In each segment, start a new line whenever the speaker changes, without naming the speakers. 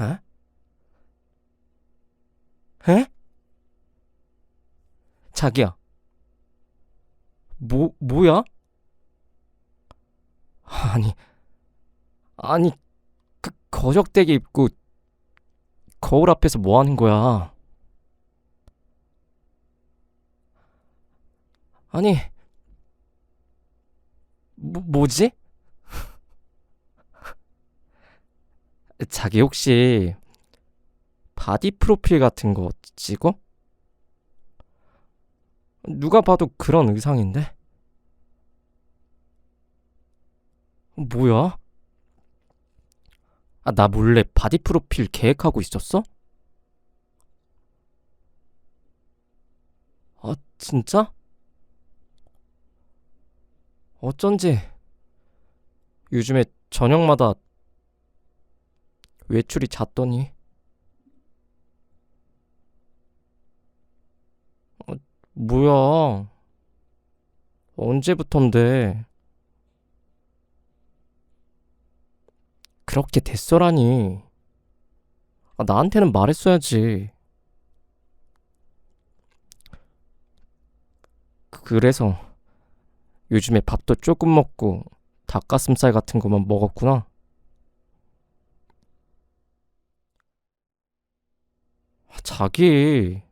에? 에? 자기야. 뭐, 뭐야? 아니, 아니, 그 거적대기 입고 거울 앞에서 뭐 하는 거야? 아니, 뭐, 뭐지? 자기 혹시 바디 프로필 같은 거 찍어? 누가 봐도 그런 의상인데? 뭐야? 아, 나 몰래 바디 프로필 계획하고 있었어? 아, 진짜? 어쩐지 요즘에 저녁마다 외출이 잦더니? 어, 뭐야? 언제부턴데? 그렇게 됐어라니. 아, 나한테는 말했어야지. 그래서 요즘에 밥도 조금 먹고 닭가슴살 같은 것만 먹었구나 아, 자기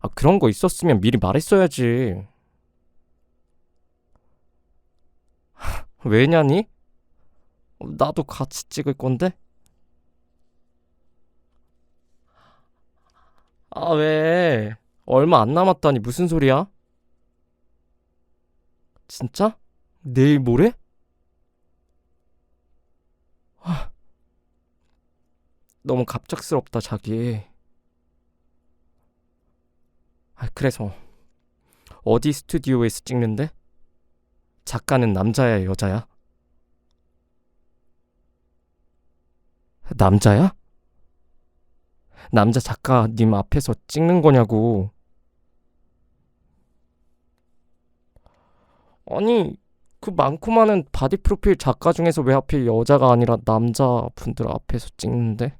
아, 그런 거 있었으면 미리 말했어야지. 왜냐니? 어, 나도 같이 찍을 건데? 아, 왜? 얼마 안 남았다니 무슨 소리야? 진짜? 내일 모레? 아, 너무 갑작스럽다, 자기. 아, 그래서 어디 스튜디오에서 찍는데? 작가는 남자야, 여자야? 남자야? 남자 작가님 앞에서 찍는 거냐고. 아니, 그 많고 많은 바디 프로필 작가 중에서 왜 하필 여자가 아니라 남자분들 앞에서 찍는데?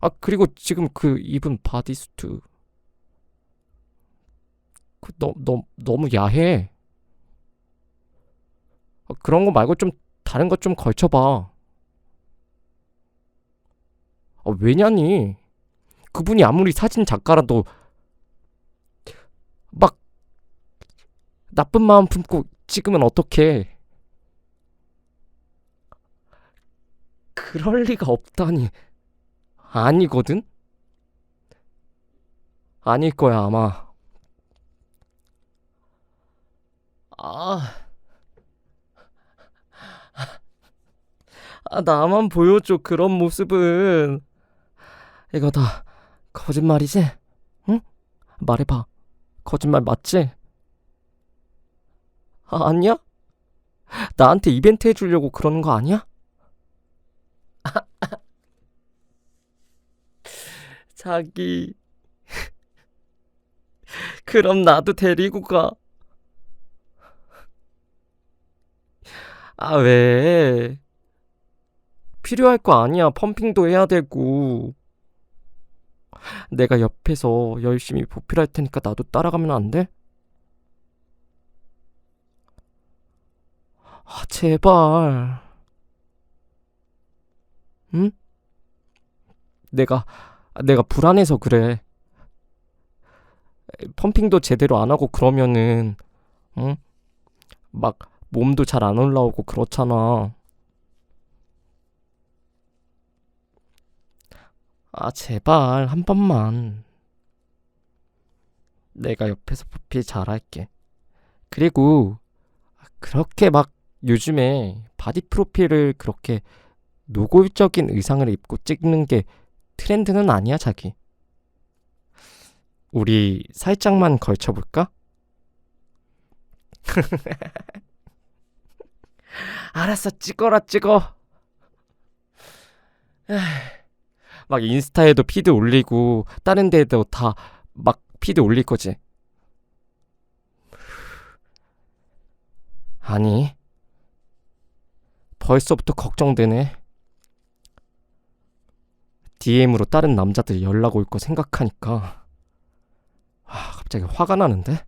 아, 그리고 지금 그 입은 바디수트. 그, 너, 너, 너무 야해. 아, 그런 거 말고 좀 다른 것 좀 걸쳐봐. 아, 왜냐니? 그분이 아무리 사진 작가라도 막 나쁜 마음 품고 찍으면 어떡해. 그럴 리가 없다니. 아니거든? 아닐 거야, 아마. 아. 아, 나만 보여줘, 그런 모습은. 이거 다 거짓말이지? 응? 말해봐. 거짓말 맞지? 아, 아니야? 나한테 이벤트 해주려고 그러는 거 아니야? 자기. 그럼 나도 데리고 가. 아, 왜? 필요할 거 아니야. 펌핑도 해야 되고. 내가 옆에서 열심히 보필할 테니까 나도 따라가면 안 돼? 아, 제발. 응? 내가 아, 내가 불안해서 그래. 펌핑도 제대로 안 하고 그러면은, 응? 막 몸도 잘 안 올라오고 그렇잖아. 아, 제발, 한 번만. 내가 옆에서 보필 잘할게. 그리고, 그렇게 막 요즘에 바디 프로필을 그렇게 노골적인 의상을 입고 찍는 게 트렌드는 아니야, 자기. 우리 살짝만 걸쳐볼까? 알았어, 찍어라, 찍어. 막 인스타에도 피드 올리고, 다른 데에도 다 막 피드 올릴 거지. 아니, 벌써부터 걱정되네. DM으로 다른 남자들 연락 올 거 생각하니까 아, 갑자기 화가 나는데?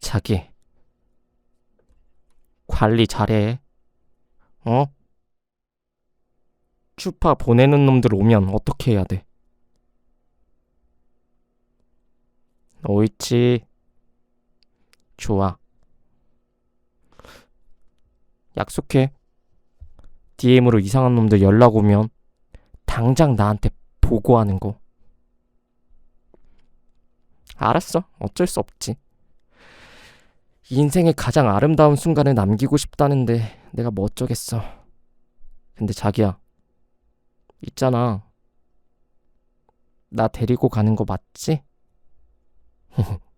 자기 관리 잘해. 어? 추파 보내는 놈들 오면 어떻게 해야 돼? 오이치. 좋아. 약속해. DM으로 이상한 놈들 연락 오면 당장 나한테 보고하는 거. 알았어. 어쩔 수 없지. 인생의 가장 아름다운 순간을 남기고 싶다는데 내가 뭐 어쩌겠어. 근데 자기야. 있잖아. 나 데리고 가는 거 맞지?